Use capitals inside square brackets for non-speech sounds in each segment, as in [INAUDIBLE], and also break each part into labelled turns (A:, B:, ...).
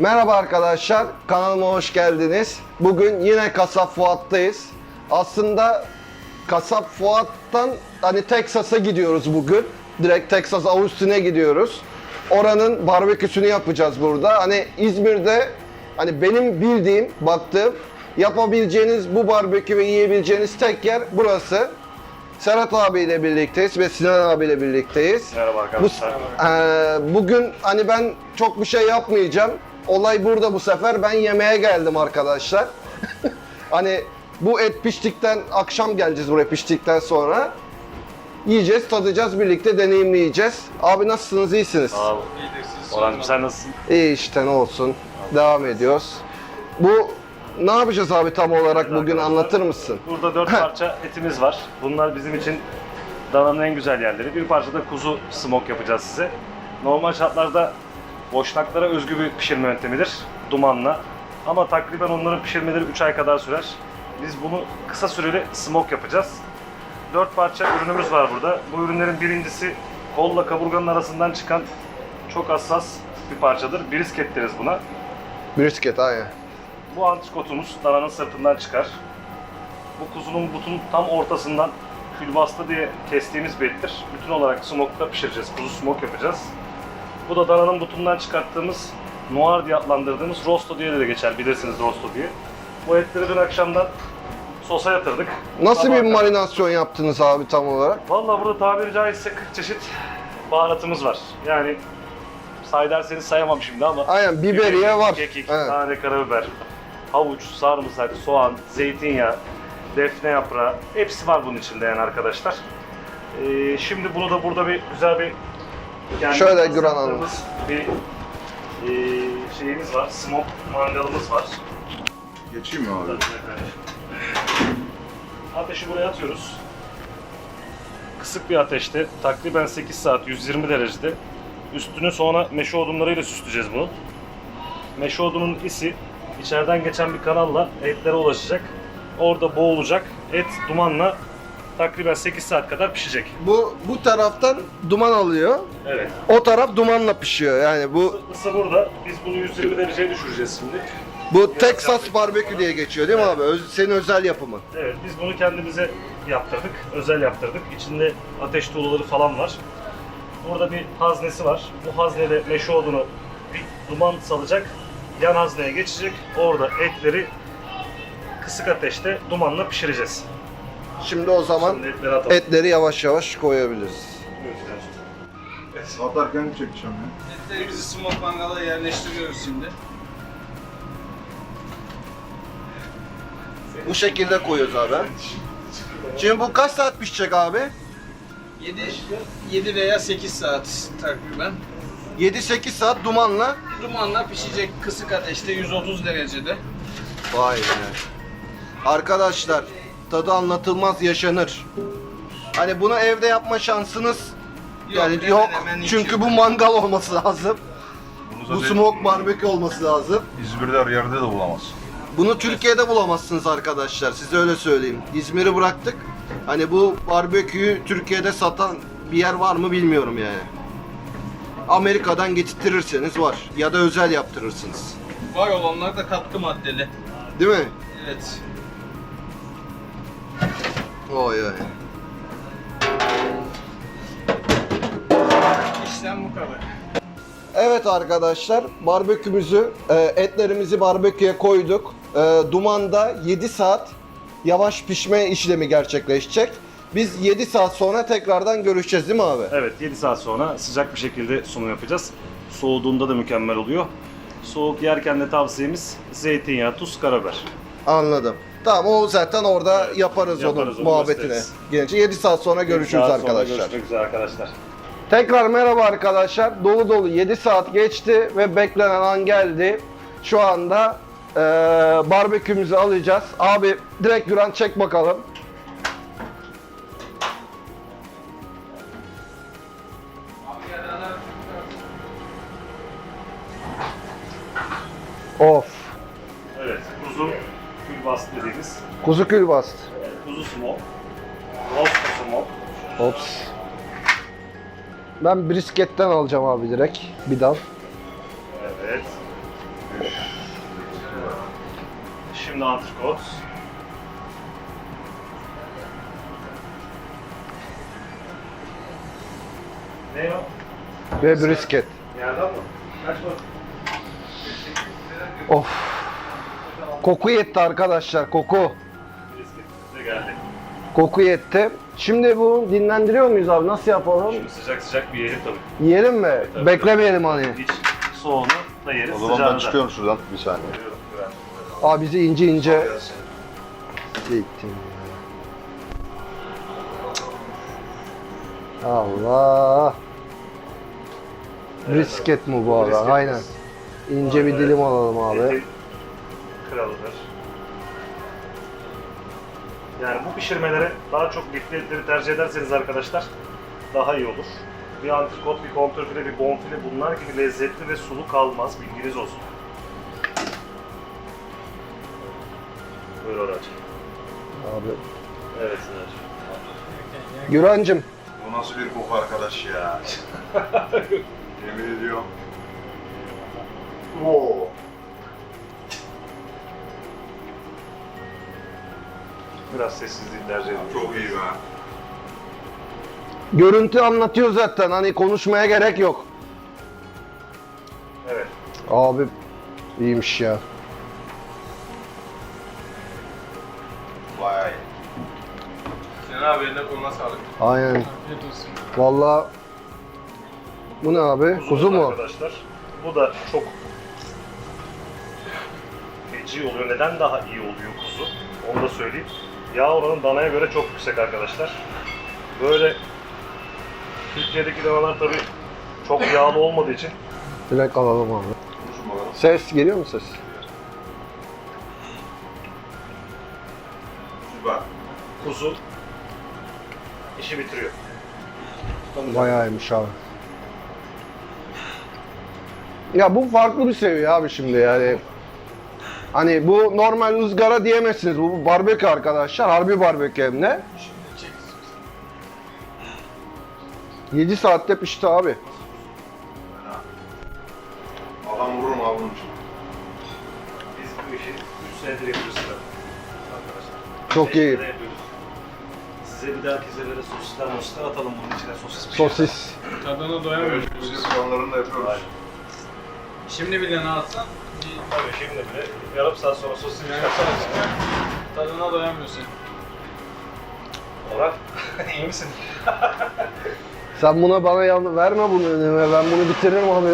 A: Merhaba arkadaşlar, kanalıma hoş geldiniz. Bugün yine Kasap Fuat'tayız. Aslında Kasap Fuat'tan hani Texas'a gidiyoruz bugün. Direkt Texas Austin'e gidiyoruz. Oranın barbeküsünü yapacağız burada. Hani İzmir'de hani benim bildiğim, baktığım yapabileceğiniz bu barbekü ve yiyebileceğiniz tek yer burası. Serhat abiyle birlikteyiz ve Sinan abiyle birlikteyiz.
B: Merhaba
A: Bu,
B: arkadaşlar.
A: Eee, bugün hani ben çok bir şey yapmayacağım. Olay burada bu sefer. Ben yemeğe geldim arkadaşlar. [LAUGHS] hani bu et piştikten, akşam geleceğiz buraya piştikten sonra. Yiyeceğiz, tadacağız, birlikte deneyimleyeceğiz. Abi nasılsınız, iyisiniz?
B: Ol. Orhancığım sen nasılsın?
A: İyi işte ne olsun. Devam ediyoruz. Bu ne yapacağız abi tam olarak bugün
B: arkadaşlar.
A: anlatır mısın?
B: Burada dört parça etimiz var. Bunlar bizim için dananın en güzel yerleri. Bir parça da kuzu smoke yapacağız size. Normal şartlarda boşnaklara özgü bir pişirme yöntemidir. Dumanla. Ama takriben onların pişirmeleri 3 ay kadar sürer. Biz bunu kısa süreli smoke yapacağız. Dört parça ürünümüz var burada. Bu ürünlerin birincisi kolla kaburganın arasından çıkan çok hassas bir parçadır. Brisket deriz buna.
A: Brisket aynen.
B: Bu antrikotumuz dananın sırtından çıkar. Bu kuzunun butun tam ortasından külbastı diye kestiğimiz bir ettir. Bütün olarak smoke'da pişireceğiz. Kuzu smoke yapacağız. Bu da dananın butundan çıkarttığımız noir diye adlandırdığımız rosto diye de geçer bilirsiniz rosto diye. Bu etleri dün akşamdan sosa yatırdık.
A: Nasıl
B: Sabaha
A: bir
B: kadar.
A: marinasyon yaptınız abi tam olarak?
B: Vallahi burada tabiri caizse 40 çeşit baharatımız var. Yani say derseniz sayamam şimdi ama.
A: Aynen biberiye var.
B: Kekik,
A: Evet.
B: tane karabiber, havuç, sarımsak, soğan, zeytinyağı, defne yaprağı. Hepsi var bunun içinde yani arkadaşlar. Ee, şimdi bunu da burada bir güzel bir kendimiz
A: Şöyle Güran Hanım.
B: Bir e, şeyimiz var, smoke mangalımız var.
C: Geçeyim mi abi?
B: Ateşi buraya atıyoruz. Kısık bir ateşte, takriben 8 saat 120 derecede. Üstünü sonra meşe odunlarıyla süsleyeceğiz bunu. Meşe odunun isi içeriden geçen bir kanalla etlere ulaşacak. Orada boğulacak. Et dumanla takriben 8 saat kadar pişecek.
A: Bu bu taraftan duman alıyor.
B: Evet.
A: O taraf dumanla pişiyor. Yani bu
B: Isı burada. Biz bunu 120 dereceye düşüreceğiz şimdi.
A: bu Texas barbekü diye geçiyor değil mi abi? Öz- senin özel yapımın.
B: Evet, biz bunu kendimize yaptırdık, özel yaptırdık. İçinde ateş tuğlaları falan var. Burada bir haznesi var. Bu haznede meşe odunu bir duman salacak, yan hazneye geçecek. Orada etleri kısık ateşte dumanla pişireceğiz.
A: Şimdi o zaman
B: Şimdi etleri atalım.
A: etleri yavaş yavaş koyabiliriz.
C: Atarken çekeceğim ya.
D: Etlerimizi smoke mangala yerleştiriyoruz şimdi.
A: Bu şekilde koyuyoruz abi. Şimdi bu kaç saat pişecek abi?
D: 7, 7 veya 8 saat takriben.
A: 7-8 saat dumanla.
D: Dumanla pişecek kısık ateşte 130 derecede.
A: Vay be. Arkadaşlar tadı anlatılmaz yaşanır. Hani bunu evde yapma şansınız yani
D: hemen
A: yok.
D: hemen
A: Çünkü
D: yok.
A: bu mangal olması lazım.
C: Bunu
A: Bu smoke barbekü olması lazım.
C: İzmir'de her yerde de bulamazsın.
A: Bunu Türkiye'de bulamazsınız arkadaşlar. Size öyle söyleyeyim. İzmir'i bıraktık. Hani bu barbeküyü Türkiye'de satan bir yer var mı bilmiyorum yani. Amerika'dan getirtirseniz var. Ya da özel yaptırırsınız.
D: Var olanlar da katkı maddeli.
A: Değil mi?
D: Evet.
A: Oy oy.
D: İşlem bu kadar.
A: Evet arkadaşlar barbekümüzü, e, etlerimizi barbeküye koyduk. E, dumanda 7 saat yavaş pişme işlemi gerçekleşecek. Biz 7 saat sonra tekrardan görüşeceğiz değil mi abi?
B: Evet, 7 saat sonra sıcak bir şekilde sunum yapacağız. Soğuduğunda da mükemmel oluyor. Soğuk yerken de tavsiyemiz zeytinyağı, tuz, karabiber.
A: Anladım. Tamam o zaten orada
B: Evet,
A: yaparız,
B: yaparız,
A: onun
B: onu
A: muhabbetini. Gelince 7 saat sonra görüşürüz
B: Saat sonra
A: arkadaşlar.
B: Görüşmek üzere arkadaşlar.
A: Tekrar merhaba arkadaşlar. Dolu dolu 7 saat geçti ve beklenen an geldi. Şu anda eee barbekümüzü alacağız. Abi direkt Güran çek bakalım. Of.
B: Dediğimiz
A: Kuzu külbast.
B: kuzu smoke, roast smoke.
A: Ops. Ben brisketten alacağım abi direkt. Bir dal.
B: Evet. Şimdi antrikot. Ne o?
A: Ve brisket.
B: Yerden mi? Kaç bak.
A: Of. Koku yetti arkadaşlar, koku.
B: Geldi.
A: Koku yetti. Şimdi bu dinlendiriyor muyuz abi? Nasıl yapalım?
B: Şimdi sıcak sıcak bir yiyelim tabii.
A: Yiyelim mi?
B: tabii.
A: Beklemeyelim hani.
B: Hiç soğunu da yeriz,
C: O zaman
B: sıcağını
C: ben
B: da.
C: çıkıyorum şuradan bir saniye.
B: Görüyorum.
A: Abi bizi ince ince Gittim. Allah. Brisket mi bu arada?
B: Brisket.
A: Aynen. İnce bir dilim alalım abi.
B: Kralıdır. Yani bu pişirmelere daha çok lifli etleri tercih ederseniz arkadaşlar daha iyi olur. Bir antrikot, bir kontrfile, bir bonfile bunlar gibi lezzetli ve sulu kalmaz. Bilginiz olsun. Buyur Oracığım.
A: Abi.
B: Evet Sınırcığım.
A: Gürancım.
C: Bu nasıl bir koku arkadaş ya? [LAUGHS] Yemin ediyorum. Oo.
B: Biraz sessizliği tercih ediyorum.
C: Çok iyi be.
A: Görüntü anlatıyor zaten. Hani konuşmaya gerek yok.
B: Evet.
A: Abi iyiymiş ya.
C: İyi.
D: Sinan abi eline koluna sağlık.
A: Aynen.
D: Afiyet olsun.
A: Vallahi bu ne abi? Kuzu
B: Kuzumuz
A: mu?
B: Arkadaşlar. Bu da çok feci oluyor. Neden daha iyi oluyor kuzu? Onu da söyleyeyim. Yağ oranı danaya göre çok yüksek arkadaşlar. Böyle Türkiye'deki danalar tabi çok yağlı olmadığı için
A: Direkt alalım abi. Ses geliyor mu ses?
C: Süper.
B: kuzu işi bitiriyor.
A: Bayağı iyiymiş abi. Ya bu farklı bir seviye abi şimdi yani. Hani bu normal ızgara diyemezsiniz. Bu barbekü arkadaşlar. Harbi barbekü hem de.
D: Şimdi çek.
A: 7 saatte pişti abi.
C: Adam vururum abi bunun için.
B: Biz bu işi 3 senedir yapıyoruz da arkadaşlar.
A: Çok iyi.
B: yapıyoruz. Size bir dahaki sefere sosisler mosisler atalım bunun içine sosis.
A: Sosis.
D: Tadına doyamıyoruz.
C: Evet, biz planlarını da yapıyoruz.
B: Aynen.
D: Şimdi bile ne atsan bir
B: Tabii şimdi bile yarım saat sonra sosis
D: yani
B: çıkarsan
D: tadına doyamıyorsun.
B: Orhan [LAUGHS] iyi misin?
A: Sen buna bana yan verme bunu önüme. Ben bunu bitiririm abi.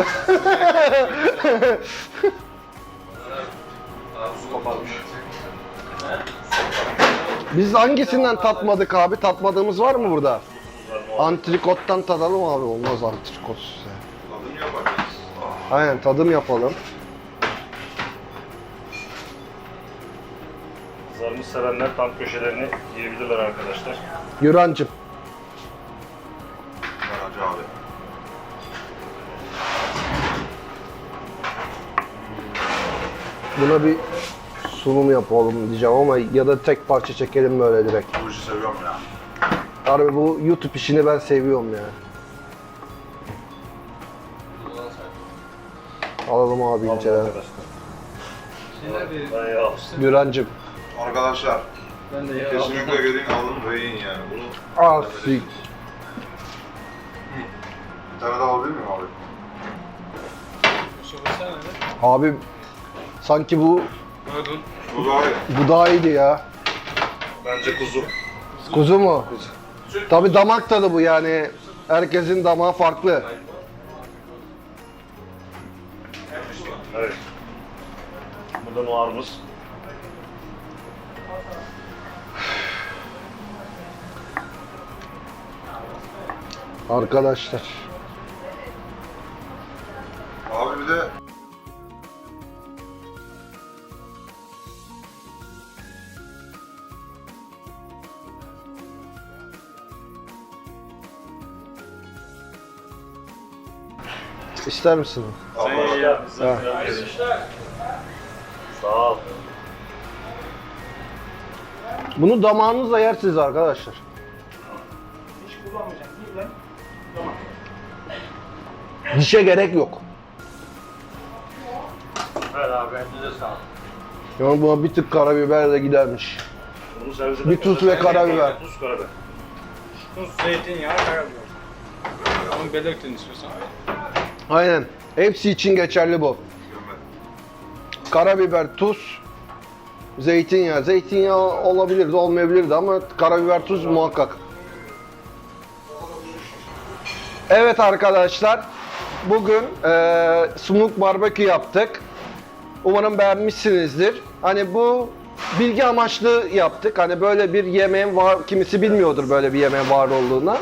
A: Biz hangisinden tatmadık abi? Tatmadığımız var mı burada? Antrikottan tadalım abi. Olmaz antrikot. ya. Aynen tadım yapalım.
B: Zarımız sevenler tam köşelerini yiyebilirler arkadaşlar.
A: Gürancım.
C: Ben Hacı abi.
A: Buna bir sunum yapalım diyeceğim ama ya da tek parça çekelim böyle direkt.
C: Bu işi seviyorum ya.
A: Harbi bu YouTube işini ben seviyorum ya. Alalım abi inceden. Gürancım.
C: Arkadaşlar
D: ben de ya.
C: kesinlikle gelin alın ve yiyin yani. Bunu
A: Ah sik.
C: bir tane daha alabilir miyim abi?
A: Abi sanki bu
D: Pardon.
C: Bu daha iyi.
A: bu daha iyiydi ya.
B: Bence kuzu.
A: Kuzu mu? Tabi damak tadı bu yani. Herkesin damağı farklı.
B: Evet. Burada noirımız.
A: Arkadaşlar. İster misin?
B: Sen ye ya.
A: Ha.
B: Sağ ol.
A: Bunu damağınızla yersiniz arkadaşlar.
B: Hiç kullanmayacağım. Değil lan.
A: Dişe gerek yok.
B: Ver abi. Bence de sağ ol.
A: Yani buna bir tık karabiber de gidermiş.
B: Bunu
A: Bir tuz ve karabiber.
B: Tuz karabiber.
D: Tuz, zeytinyağı, karabiber. Onu belirtin istiyorsan.
A: Aynen. Hepsi için geçerli bu. Karabiber, tuz, zeytinyağı. Zeytinyağı olabilirdi, olmayabilirdi ama karabiber, tuz muhakkak. Evet arkadaşlar, bugün eee smoke barbekü yaptık. Umarım beğenmişsinizdir. Hani bu bilgi amaçlı yaptık. Hani böyle bir yemeğin var, kimisi bilmiyordur böyle bir yemeğin var olduğunu.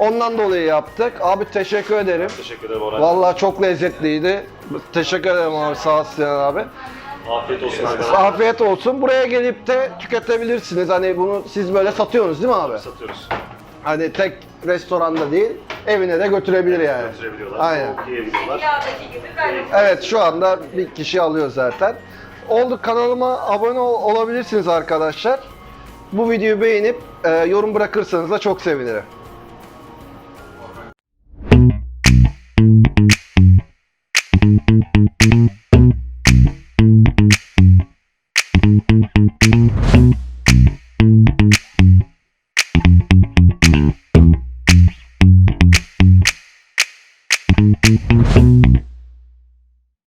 A: Ondan dolayı yaptık. Abi teşekkür ederim.
B: Teşekkür ederim Orhan.
A: Vallahi çok lezzetliydi. Teşekkür ederim abi sağ ol Sinan abi.
B: Afiyet olsun arkadaşlar.
A: Afiyet olsun. Buraya gelip de tüketebilirsiniz. Hani bunu siz böyle satıyorsunuz değil mi abi?
B: Satıyoruz.
A: Hani tek restoranda değil, evine de götürebilir yani.
B: Götürebiliyorlar.
A: Aynen.
B: Soğuk yiyebiliyorlar.
E: Yağdaki gibi böyle.
A: Evet şu anda bir kişi alıyor zaten. Oldu kanalıma abone ol- olabilirsiniz arkadaşlar. Bu videoyu beğenip e, yorum bırakırsanız da çok sevinirim. Thank you.